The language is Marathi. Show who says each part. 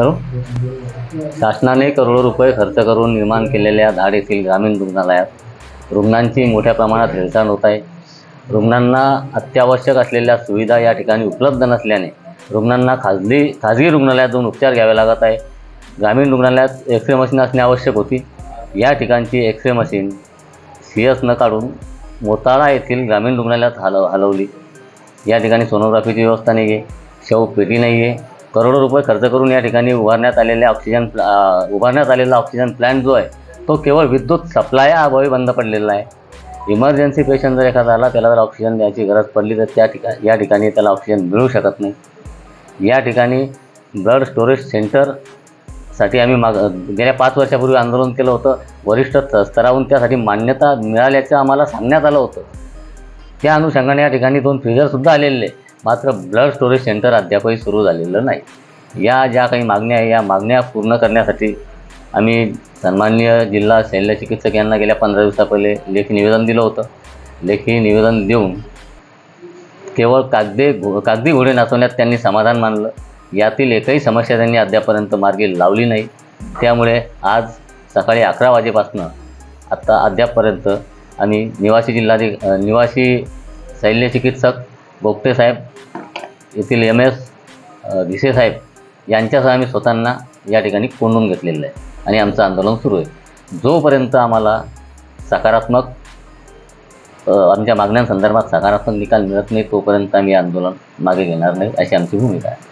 Speaker 1: करू? शासनाने करोडो रुपये खर्च करून निर्माण केलेल्या धाड येथील ग्रामीण रुग्णालयात रुग्णांची मोठ्या प्रमाणात हेळसांड होत आहे. रुग्णांना अत्यावश्यक असलेल्या सुविधा या ठिकाणी उपलब्ध नसल्याने रुग्णांना खाजगी खाजगी रुग्णालयात जाऊन उपचार घ्यावे लागत आहे. ग्रामीण रुग्णालयात एक्स रे मशीन असणे आवश्यक होती. या ठिकाणची X ray machine C S न काढून मोताळा येथील ग्रामीण रुग्णालयात हलव हलवली. या ठिकाणी सोनोग्राफीची व्यवस्था नाही आहे शव पेटी नाही आहे करोडो रुपये खर्च करून या ठिकाणी उभारण्यात आलेल्या ऑक्सिजन प्ला- उभारण्यात आलेला ऑक्सिजन प्लॅन्ट जो आहे तो केवळ विद्युत सप्लाया अभावी बंद पडलेला आहे. इमर्जन्सी पेशंट जर एखादा आला त्याला जर ऑक्सिजन द्यायची गरज पडली तर त्या ठिकाणी या ठिकाणी त्याला ऑक्सिजन मिळू शकत नाही. या ठिकाणी ब्लड स्टोरेज सेंटरसाठी आम्ही माग गेल्या पाच वर्षापूर्वी आंदोलन केलं होतं. वरिष्ठ स्तरावरून त्यासाठी मान्यता मिळाल्याचं आम्हाला सांगण्यात आलं होतं. त्या अनुषंगाने या ठिकाणी दोन फ्रीजरसुद्धा आलेले. आहे. मात्र ब्लड स्टोरेज सेंटर अद्यापही सुरू झालेलं नाही. या ज्या काही मागण्या आहे या मागण्या पूर्ण करण्यासाठी आम्ही सन्माननीय जिल्हा शल्य चिकित्सक यांना गेल्या पंधरा दिवसा पहिले लेखी निवेदन दिलं होतं. लेखी निवेदन देऊन केवळ कागदे घो कागदी घोडे नाचवण्यात त्यांनी समाधान मानलं. यातील एकही समस्या त्यांनी अद्यापर्यंत मार्गी लावली नाही. त्यामुळे आज सकाळी अकरा वाजेपासनं आत्ता अद्यापपर्यंत आम्ही निवासी जिल्हाधिक निवासी शल्य चिकित्सक बोगटे साहेब येथील एम एस भिसे साहेब यांच्यासह आम्ही स्वतःना या ठिकाणी कोंडून घेतलेलं आहे आणि आमचं आंदोलन सुरू आहे. जोपर्यंत आम्हाला सकारात्मक आमच्या मागण्यांसंदर्भात सकारात्मक निकाल मिळत नाही तोपर्यंत आम्ही आंदोलन मागे घेणार नाही अशी आमची भूमिका आहे.